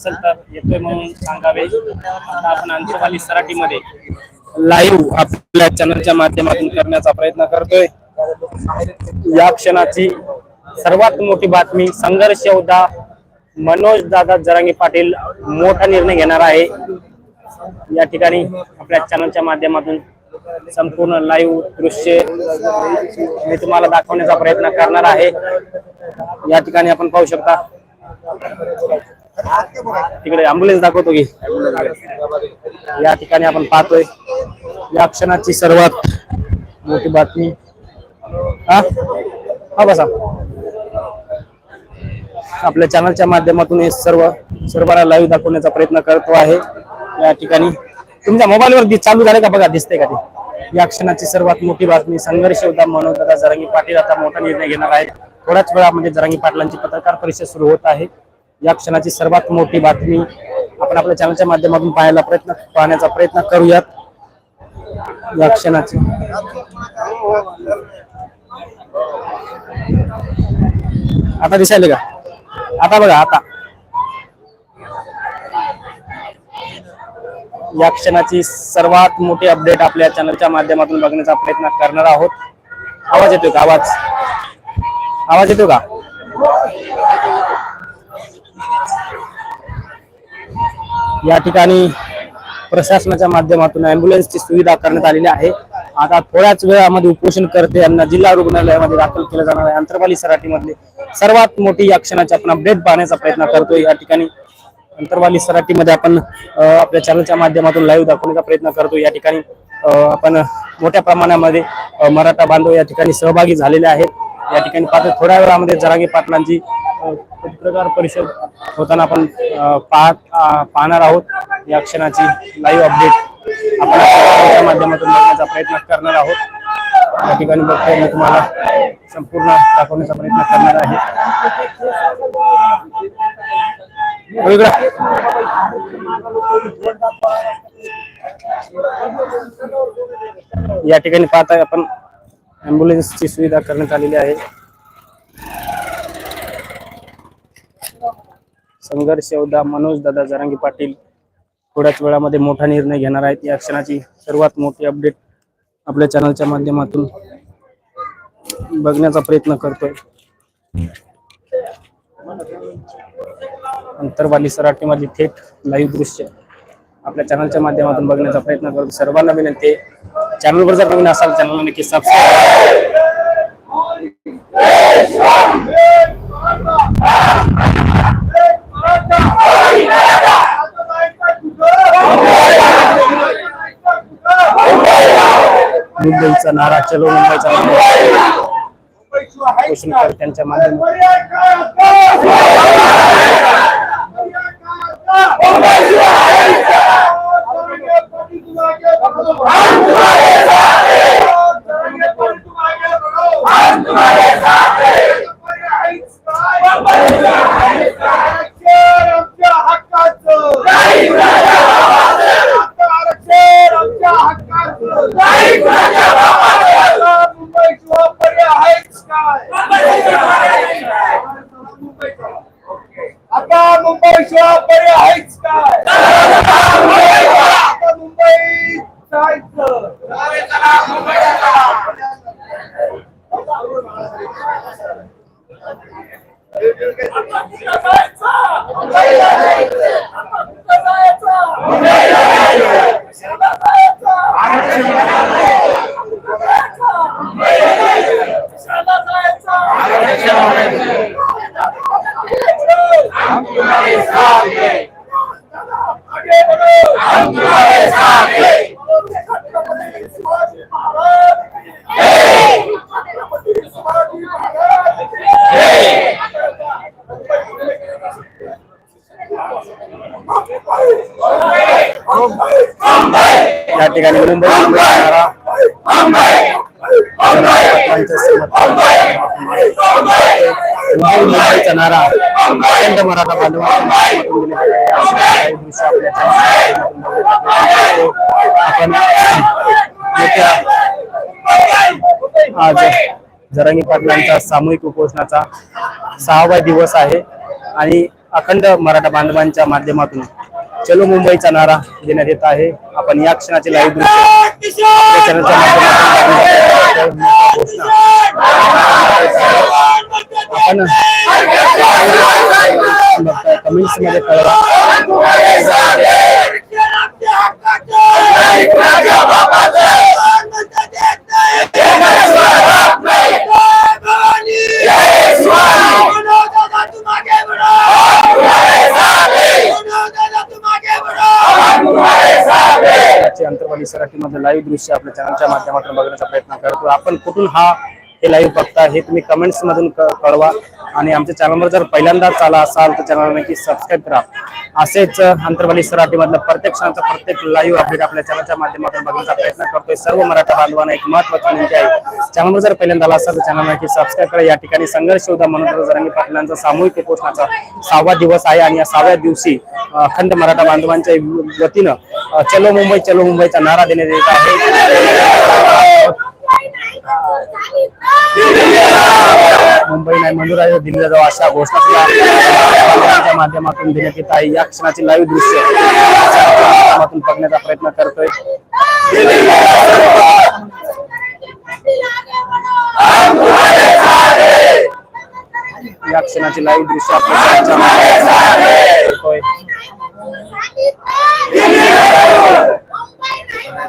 असेल तर येतोय म्हणून सांगावे. आता आपण अंतरवाली सराटीमध्ये लाईव्ह आपल्या चॅनलच्या माध्यमातून करण्याचा प्रयत्न करतोय. या क्षणाची सर्वात मोठी बातमी संघर्ष योद्धा मनोज दादा जरांगी पाटील मोठा निर्णय घेणार आहे. या ठिकाणी आपल्या चॅनलच्या माध्यमातून संपूर्ण लाईव्ह दृश्य मी तुम्हाला दाखवण्याचा प्रयत्न करणार आहे. या ठिकाणी आपण पाहू शकता. तिकडे अँब्युलन्स दाखवतो की. या ठिकाणी आपण पाहतोय. या क्षणाची सर्वात मोठी बातमी. हा? हा बसा. आपल्या चॅनलच्या माध्यमातून हे सर्व सर्वांना लाईव्ह दाखवण्याचा प्रयत्न करतो आहे. या ठिकाणी. तुमच्या मोबाईलवर चालू झाले का बघा? दिसते का ते? या क्षणाची सर्वात मोठी बातमी. संघर्ष होता म्हणून जरांगी पाटील आता मोठा निर्णय घेणार आहे. थोड्याच वेळामध्ये जरांगी पाटलांची पत्रकार परिषद सुरू होत आहे. या क्षणाची सर्वात मोठी बातमी आपण आपल्या चॅनलच्या माध्यमातून पाहायला प्रयत्न पाहण्याचा प्रयत्न करूयात. या क्षणाची. आता दिसायले का? आता बघा आता. या क्षणाची सर्वात मोठी अपडेट आपल्या चॅनलच्या माध्यमातून बघण्याचा प्रयत्न करणार आहोत. आवाज येतोय का? आवाज. आवाज येतो का? या ठिकाणी प्रशासनाच्या माध्यमातून अँब्युलन्सची सुविधा करण्यात आलेली आहे. आता थोड्याच वेळामध्ये उपोषण करते यांना जिल्हा रुग्णालयामध्ये दाखल केलं जाणार आहे. अंतरवाली सराटीमधले सर्वात मोठी या क्षणाची आपण अपडेट पाहण्याचा प्रयत्न करतोय. या ठिकाणी अंतरवाली सराटीमध्ये आपण आपल्या चॅनलच्या माध्यमातून लाईव्ह दाखवण्याचा प्रयत्न करतो या ठिकाणी आपण मोठ्या प्रमाणामध्ये मराठा बांधव या ठिकाणी सहभागी झालेले आहेत. या ठिकाणी पात्र थोड्या वेळामध्ये जरागे पाटलांची पत्रकार परिषद होताना आपण पाहत पाहणार आहोत. या क्षणाची लाईव्ह अपडेट आपण माध्यमातून बघण्याचा प्रयत्न करणार आहोत. या ठिकाणी बघतोय मी तुम्हाला संपूर्ण दाखवण्याचा प्रयत्न करणार आहे. या ठिकाणी पाहताय आपण अँब्युलन्सची सुविधा करण्यात आलेली आहे. संघर्ष योद्धा मनोज दादा जरांगी पाटील थोड्याच वेळामध्ये मोठा निर्णय घेणार आहेत. या क्षणाची सर्वात मोठी अपडेट आपल्या चॅनलच्या माध्यमातून बघण्याचा प्रयत्न करतोय. अंतरवाली सराटीमध्ये थेट लाईव्ह दृश्य आपल्या चॅनलच्या माध्यमातून बघण्याचा प्रयत्न करतो सर्वांना विनंती चॅनलवर जर नवीन असाल चॅनल नक्की सबस्क्राईब मुंबईचा नारा चलो मुंबईचा नारा पोषणकर्त्यांच्या माध्यमातून आता मुंबई शिवाय पर्याय आहेच काय आता मुंबई जायचं आगे बढ़ो हम तुम्हारे साथ हैं छत्रपति शिवाजी महाराज छत्रपति शिवाजी महाराज या ठिकाणी मुंबई नारा मुंबईचा अत्यंत मराठा आपण आज जरांगी पाटलांचा सामूहिक उपोषणाचा सहावा दिवस आहे आणि अखंड मराठा बांधवांच्या माध्यमातून चलो मुंबईचा नारा देण्यात येत आहे आपण या क्षणाचे लाईव्ह दृश्य चॅनलच्या माध्यमातून घोषणा आपण कमेंट्समध्ये कळवा दृश्य आपल्या चॅनलच्या माध्यमातून बघण्याचा प्रयत्न करतो. आपण कुठून हा हे लाईव्ह बघता हे तुम्ही कमेंट्स मधून क- कळवा. आणि आमच्या चॅनलवर जर पहिल्यांदाच आला असाल तर चॅनल नक्की सबस्क्राईब करा. असेच अंतर्वाली सराठीमधलं प्रत्येक क्षणाचा प्रत्येक लाईव्ह अपडेट आपल्या चॅनलच्या माध्यमातून बघण्याचा प्रयत्न करतोय. सर्व मराठा बांधवांना एक महत्वाची विनंती आहे. चॅनलवर जर पहिल्यांदा आला असाल तर चॅनल नक्की सबस्क्राईब करा. या ठिकाणी संघर्ष योद्धा म्हणून जरांगी पाटलांचा सामूहिक उपोषणाचा सहावा दिवस आहे आणि या सहाव्या दिवशी अखंड मराठा बांधवांच्या वतीनं चलो मुंबई चलो मुंबईचा नारा देण्यात येत आहे. मुंबई नाही मंजूर आहे दिल्लीला जाऊ अशा घोषणा सुद्धा माध्यमातून देण्यात येत आहे या क्षणाची लाईव्ह दृश्य माध्यमातून बघण्याचा प्रयत्न करतोय या क्षणाची लाईव्ह दृश्य आपल्या करतोय.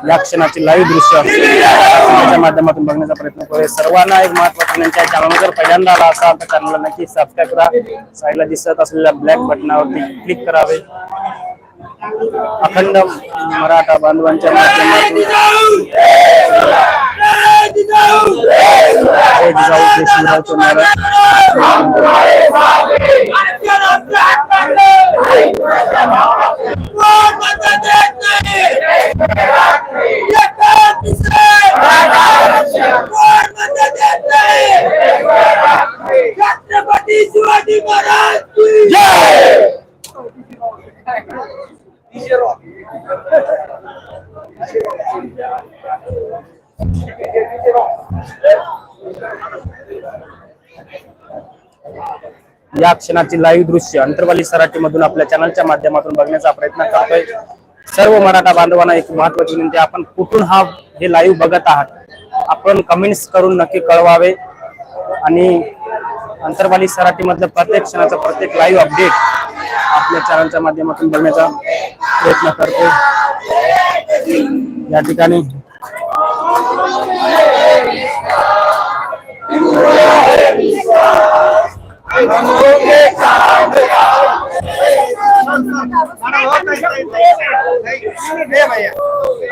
या क्षणाची लाईव्ह दृश्य त्याच्या माध्यमातून बघण्याचा प्रयत्न करूया. सर्वांना एक महत्वाचं त्यांच्या चॅनलवर जर पहिल्यांदा आला असाल तर चॅनलला नक्की सबस्क्राईब करा. साईडला दिसत असलेल्या ब्लॅक बटनावरती क्लिक करावे. अखंड मराठा बांधवांच्या माध्यमातून जय शिवराजचे नारा छत्रपती शिवाजी महाराज की जय या क्षणाची लाईव्ह दृश्य अंतरवाली सराठी मधून आपल्या चॅनलच्या माध्यमातून बघण्याचा प्रयत्न करतोय. सर्व मराठा बांधवांना एक महत्वाची विनंती आपण कुठून हा हे लाईव्ह बघत आहात? आपण कमेंट्स करून नक्की कळवावे. आणि अंतरवाली सराठी मधलं प्रत्येक क्षणाचा प्रत्येक लाईव्ह अपडेट आपल्या चॅनलच्या माध्यमातून बघण्याचा प्रयत्न करतोय. या ठिकाणी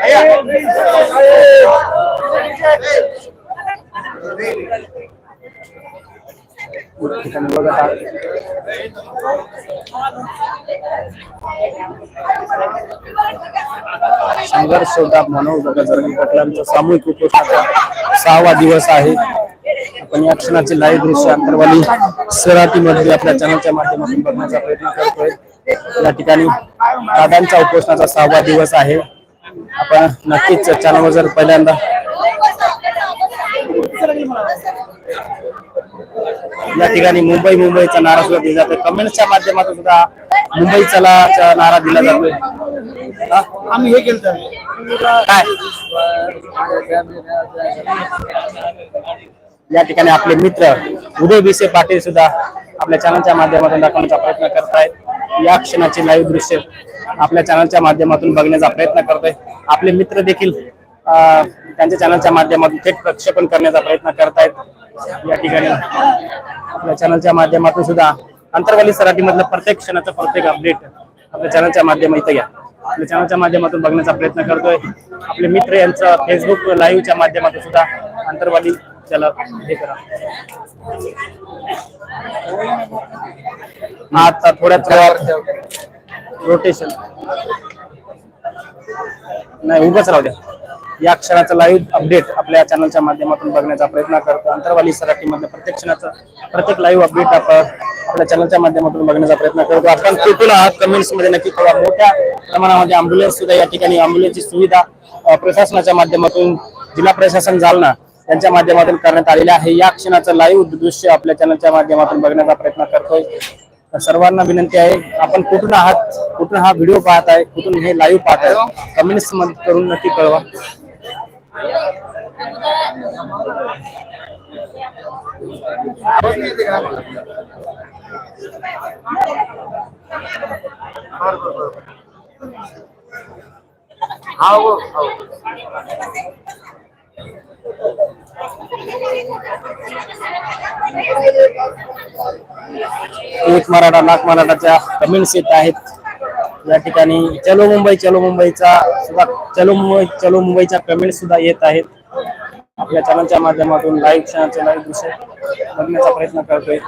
या ठिकाणी बघत आहात. संघर्ष होता मनोज जरंगी पाटलांचा सामूहिक उपोषणाचा सहावा दिवस आहे. आपण या क्षणाचे लाईव्ह दृश्य अंतरवाली सराटीमध्ये आपल्या चॅनलच्या माध्यमातून बघण्याचा प्रयत्न करतोय. या ठिकाणी दादांचा उपोषणाचा सहावा दिवस आहे. आपण नक्कीच चॅनलवर जर पहिल्यांदा या ठिकाणी मुंबई मुंबईचा नारा सुद्धा दिला जातोय. कमेंटच्या माध्यमातून सुद्धा मुंबई चलाचा नारा दिला जातोय? आम्ही हे केलं काय? या ठिकाणी आपले मित्र उदय विसे पाटील सुद्धा आपल्या चॅनलच्या माध्यमातून दाखवण्याचा प्रयत्न करतायत. या क्षणाचे लाईव्ह दृश्य आपल्या चॅनलच्या माध्यमातून बघण्याचा प्रयत्न करतोय. आपले मित्र देखील त्यांच्या चॅनलच्या माध्यमातून थेट प्रक्षेपण करण्याचा प्रयत्न करतायत. या ठिकाणी आपल्या चॅनलच्या माध्यमातून सुद्धा अंतरवाली सराठी मधलं प्रत्येक क्षणाचं प्रत्येक अपडेट आपल्या चॅनलच्या माध्यमातून या. आपल्या चॅनलच्या माध्यमातून बघण्याचा प्रयत्न करतोय. आपले मित्र यांचं फेसबुक लाईव्हच्या माध्यमातून सुद्धा अंतर्वाली त्याला हे करा. आता थोड्याच वेळात रोटेशन नाही उभंच राहू द्या. या क्षणाचं लाईव्ह अपडेट आपल्या चॅनलच्या माध्यमातून बघण्याचा प्रयत्न करतो. अंतरवाली सराठीमधलं प्रत्येक क्षणाचं प्रत्येक लाईव्ह अपडेट आपण आपल्या चॅनलच्या माध्यमातून बघण्याचा प्रयत्न करतो. आपण कुठून आहात कमेंट्समध्ये नक्की कळवा मोठ्या प्रमाणामध्ये अँब्युलन्स सुद्धा या ठिकाणी अँब्युलन्सची सुविधा प्रशासनाच्या माध्यमातून जिल्हा प्रशासन जालना यांच्या माध्यमातून करण्यात आलेले आहे. या क्षणाचं लाईव्ह दृश्य आपल्या चॅनलच्या माध्यमातून बघण्याचा प्रयत्न करतोय. सर्वांना विनंती आहे आपण कुठून आहात कुठून हा व्हिडिओ पाहत आहे कुठून हे लाईव्ह पाहत आहे कमेंट्समध्ये करून नक्की कळवा. हा हो हो. एक मराठा लाख मराठाच्या कमेंट्स येत आहेत या ठिकाणी चलो मुंबई चलो मुंबईचा सुद्धा चलो मुंबई चलो मुंबईच्या कमेंट सुद्धा येत आहेत. आपल्या चॅनलच्या माध्यमातून लाईव्ह क्षणाचे लाईव्ह दृश्य बघण्याचा प्रयत्न करतोय.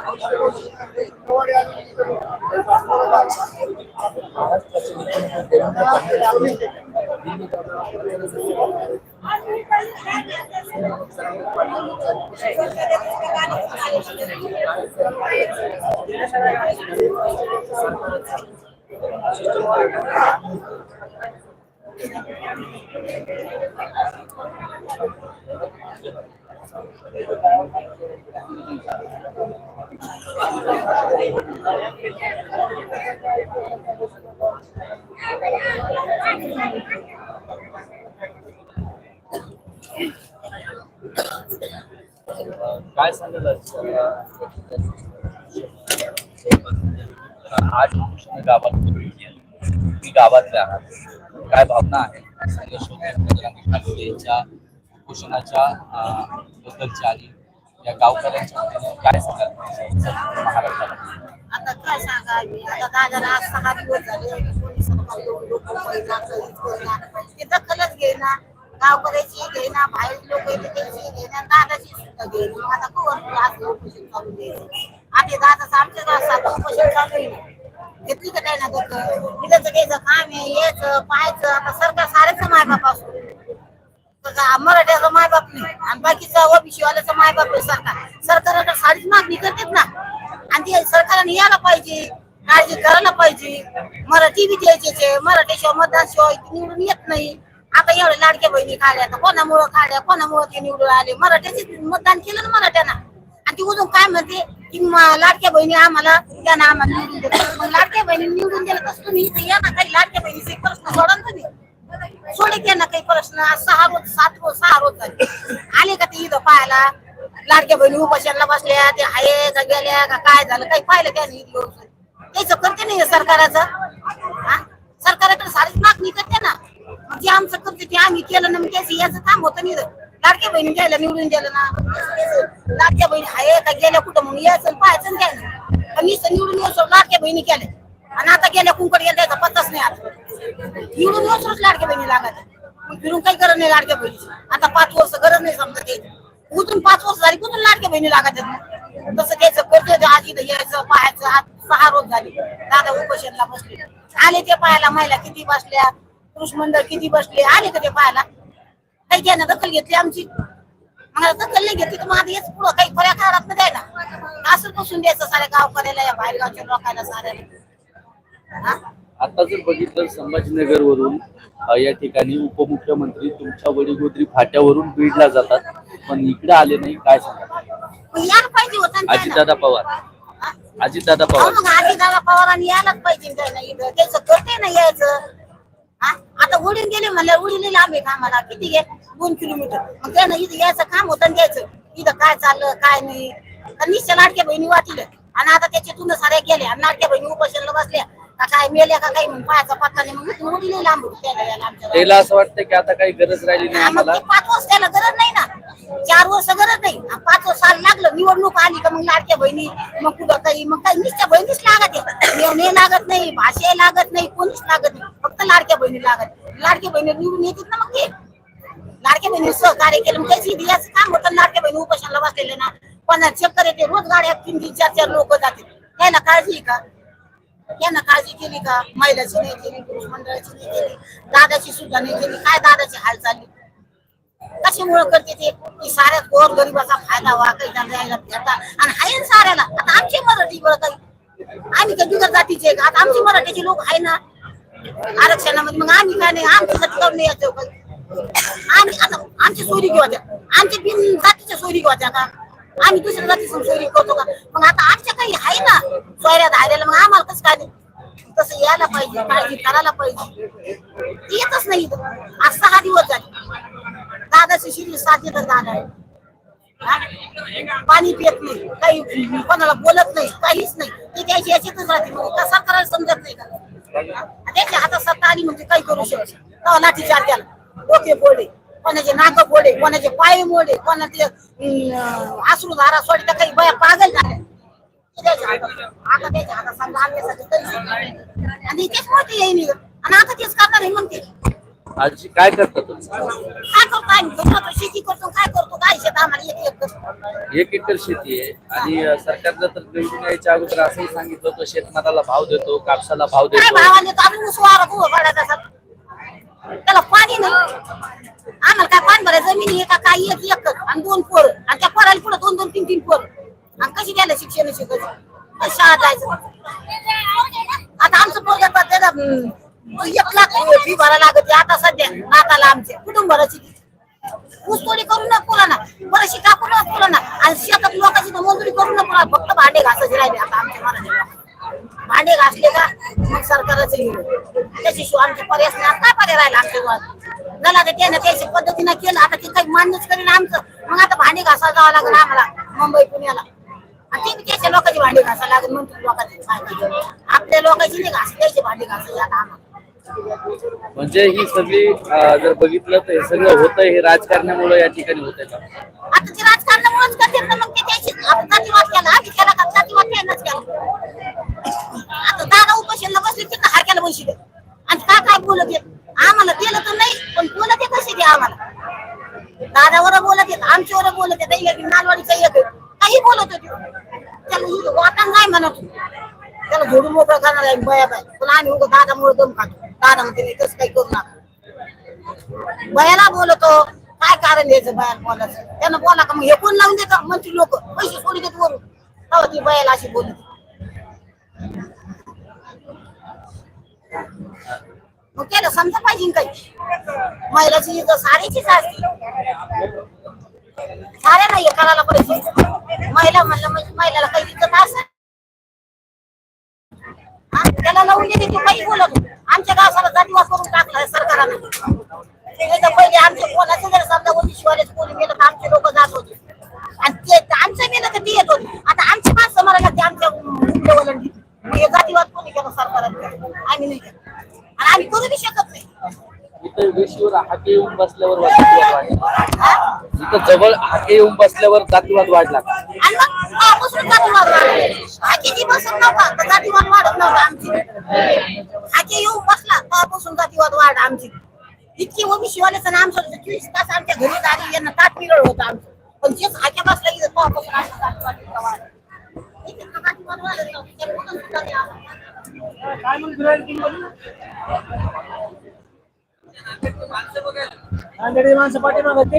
काय सांगाल आज कृष्ण गावात मी गावातले आहात काय भावना आहे? संघर्ष यांच्या उपोषणाच्या आणि या गावकऱ्यांच्या वतीने काय सांगाल? महाराष्ट्राला. आता काय सांगावी आता दादाला आज सहा दिवस झाले पोलीस ते दखलच घेईना. गावकऱ्याची घेईना बाहेर लोक येते त्याची घेईना दादाची सुद्धा घेईना. आता कोण आज उपोषण चालू द्यायचं आता दादाचं आमच्या गावात उपोषण चालू आहे घेतली का काय ना तिथं घ्यायचं काम आहे यायचं पाहायचं आता सरकार सारेच मायबाप असतो मराठ्याचा मायबाप नाही आणि बाकीचा ओबीसीवाल्याचा मायबाप आहे सरकार. सरकारला साडीच मागणी करतात ना. आणि ते सरकारने यायला पाहिजे काळजी करायला पाहिजे. मराठी बी द्यायचे मराठीशिवाय मतदान शिवाय निवडून येत नाही. आता एवढ्या लाडक्या बहिणी काढल्या तर कोणामुळं काढल्या कोणामुळं ते निवडून आले? मराठ्याचे मतदान केलं ना मराठ्यांना. आणि ती उजून काय म्हणते? की लाडक्या बहिणी आम्हाला त्यांना आम्हाला निवडून देतात. मग लाडक्या बहिणी निवडून दिलं तसं तुम्ही? इथं या ना काही लाडक्या बहिणीचे प्रश्न सोडा ना तुम्ही. सोडे की ना काही प्रश्न. सहा रोज सात रोज सहा रोज झाले. आले का ते इथं पाहायला? लाडक्या बहिणी उपाशाला बसल्या ते आहे का गेल्या का काय झालं? काही पाहिलं त्या नाही त्याचं करते नाही सरकाराचं? हा? सरकाराकडे सारीच मागणी करते ना. मग जे आमचं करते ते आम्ही केलं ना मग त्याचं याचं काम होतं नाही लाडक्या बहिणी घ्यायला निवडून गेलं ना. लाडक्या बहिणी आहे का गेल्या कुठं मग यायचं पाहायचं आणि मी पण निवडून येऊ लाडक्या बहिणी केल्या. आणि आता गेल्या कुंकड गेल्या त्याचा पत्ताच नाही आता निवडून येऊच लाडक्या बहिणी लागत फिरून काही गरज नाही लाडक्या बहिणीची. आता पाच वर्ष गरज नाही समजा ते. कुठून पाच वर्ष झाली कुठून लाडक्या बहिणी लागत आहेत तसं घ्यायचं करतो आजी इथं यायचं पाहायचं. आज सहा रोज झाली. दादा उपोषणला बसले. आले ते पाहायला महिला किती बसल्या पुरुष मंडळ किती बसले आले का ते पाहायला? काही त्यानं दखल घेतली आमची आता दखल नाही घेतली तर मग हेच पुढं काही पर्या काढत नाही द्यायला असं बसून द्यायचं साऱ्या गावकऱ्याला या बाहेरगावच्या लोकांना साऱ्याला हा? आता जर बघितलं संभाजीनगर वरून या ठिकाणी उपमुख्यमंत्री तुमच्या वडीगोद्री फाट्यावरून बीडला जातात पण इकडे आले नाही काय सांगा मग यायला पाहिजे होतं ना त्यानं. अजितदादा पवार हा? अजितदादा अहो, पवार मग आधी दादा पवारांनी यायलाच पाहिजे इथं त्याचं करते ना यायचं? आता उडीन गेले म्हणलं उडीन लांब आहे कामाला किती घे दोन किलोमीटर. मग त्यानं इथं यायचं काम होतं द्यायचं इथं काय चाललं काय नाही. तर निश्चय लाडक्या बहिणी वाटिलं. आणि आता त्याच्यातून साऱ्या गेल्या आणि लाडक्या बहिणी उपोषणला बसल्या. का काय मेल्या का काही म्हणून पायाचा पत्ता नाही. मग उडीन लांब त्याला असं वाटतं की आता काही गरज राहिली नाही पाच त्याला गरज नाही ना. चार वर्ष गरज नाही. पाच साल लागलं निवडणूक आली का मग लाडक्या बहिणी मग कुठं काही मग काही नुसत्या बहिणीच लागत आहे. मेवणे लागत नाही भाषे लागत नाही कोणीच लागत नाही. फक्त लाडक्या बहिणी लागत लाडक्या बहिणी निवडून येतात ना मग ते. लाडक्या बहिणी सहकार्य केलं मग त्याची इतिहास काम होतं लाडक्या बहिणी उपाशाला बसलेले ना. पण चक्कर येते रोज गाड्या तीन तीन चार चार लोक जाते त्यांना काळजी का? यांना काळजी केली का? महिलाची नाही केली पुरुष मंडळाची नाही केली. दादाची सुद्धा नाही केली. काय दादाची हाल चालली कशामुळे करते ते? की साऱ्या गोर गरीबाचा फायदा व्हा काही त्यांना यायला आणि हाय ना साऱ्याला. आता आमची मराठी बरं काही. आम्ही काही बिगर जातीचे आता आमची मराठीचे लोक आहे ना. आरक्षणामध्ये मग आम्ही काय नाही? आमच्यासाठी करून नाही काही आम्ही आता आमची सोयरी घेऊ द्या आमच्या बिन जातीच्या सोयरी घेऊ द्या का? आम्ही दुसऱ्या जाती संशोधन करतो का? मग आता आमच्या काही आहे ना? सोयऱ्या धायला मग आम्हाला कसं काय नाही? तसं यायला पाहिजे काळजी करायला पाहिजे. येतच नाही इथं. आज सहा दिवस झाले दादाची शिरी साथ येतात दादा पाणी पित नाही काही कोणाला बोलत नाही काहीच नाही. ते त्याची याच्यातच राहते म्हणजे का सरकारला समजत नाही का? हा? त्याच्या हातात सत्ता आली म्हणजे काही करू शकत लाठी चार त्याला डोके फोडे कोणाचे नाक बोडे कोणाचे पाय मोडे कोणाचे आसरू धारा सोडे सोडता काही बया पागल झाल्या. आता त्याच्या हातात समजा आणण्यासाठी काहीच आणि तेच मोठी येईन आणि आता तेच करणार आहे म्हणते. आजी काय करता तुम्ही? काय करतो? आम्ही राहतो, शेती करतो काय करतो? काय शेत आम्हाला एक एक करतो एक एकर शेती आहे आणि अं, सरकारनं तर निवडून यायच्या अगोदर असंही सांगितलं होतं शेतमालाला भाव देतो कापसाला भाव काय देतो. भावाने आम्ही उभं असा. त्याला पाणी नाही. आम्हाला काय पाणी भरायचं? जमीन आहे का? काय एक एक आणि दोन पोर. आणि त्या पोराला पुढे दोन दोन तीन तीन पोर. आणि कशी द्यायला शिक्षण शिकायचं? शाळा जायचं. आता आमचं पोरग एक लाख फी भरायला लागत आता सध्या नाताला आमच्या कुटुंब भरायची करू तोडी करून न पुरा ना बरशी टाकून न पुरा ना आणि शेतात लोकांची तर मजुरी करून न पुरा फक्त भांडे घासायचे राहिले आता आमच्या मराठी भांडे घासले का? मग सरकारच त्याच्याशिवाय आमचे पर्याय नाही. काय पर्याय राहिला आमच्या गावात झाला तर त्यानं त्याच्या पद्धतीनं केलं. आता ते काही मान्यच करेन आमचं. मग आता भांडे घासायला जावं लागेल आम्हाला. मुंबई पुण्याला. आणि ते बी त्याच्या लोकांची भांडी घासायला लागेल म्हणतो लोकांची आपल्या लोकांची नाही घास त्याची भांडी घासायची आता आम्हाला. म्हणजे ही सगळी जर बघितलं तर हे सगळं होतंय हे राजकारणामुळे या ठिकाणी होत का? आता ते राजकारणामुळेच करते तर मग ते त्याची आपण जातीवाद केला. आम्ही केला का जातीवाद त्यांनाच केला आता दादा उपोषणला बसले तिथं हारक्याला बसले आणि का काय बोलत येत आम्हाला केलं तर नाही पण बोलत येत कसे ते आम्हाला. दादावर बोलत येत आमच्यावर बोलत येत एक नालवाडीचा एक आहे. काही बोलत होते. त्याला इथं वाटण नाही म्हणत. त्याला झोडून मोकळं करणार आहे बया बाय पण आम्ही उगं दादामुळे दम दिली तसं काही करू नका. बयाला बोलतो काय कारण द्यायचं बाहेर बोलायचं? त्यानं बोला का मग हे कोण लावून देतात म्हणते लोक पैसे सोडी देत वरून. तेव्हा ती बयाला अशी बोलली मग त्याला समजा पाहिजे काही. महिलाची इथं साडीचीच असते. साऱ्या नाही करायला पाहिजे. महिला म्हणलं म्हणजे महिलाला काही इज्जत असं हा? काही बोलत. आमच्या गावाला जातीवाद करून टाकला सरकारने पहिले आमच्या कोणाचं जर समजा कोणी शिवायला कोणी गेलं तर आमचे लोक जात होते. आणि ते आमचं गेलं तर ते येत होते. आता आमची माणसं मला ते आमच्या हे जातीवाद कोणी केलं सरकारने? आम्ही नाही केलं. आणि आम्ही करू बी शकत नाही. इथं वेशीवर हाके येऊन बसल्यावर जातीवाद वाढला? इथं जवळ हाके येऊन बसल्यावर जातीवाद वाढला. जातीवाद वाढला हाकेची बसत नव्हता तर जातीवाद वाढत नव्हता आमची हाके येऊन बसला तेव्हापासून जातीवाद वाढ आमची इतकी ओबीसी वाल्याचं नाम सोडलं चोवीस तास आमच्या घरी आली यांना ताट पिरळ होतं आमचं पण जेच हाक्या बसला इथं तेव्हापासून आमचा जातीवाद इतका जातीवाद वाढत नव्हता. माणसं पाठीमागं ते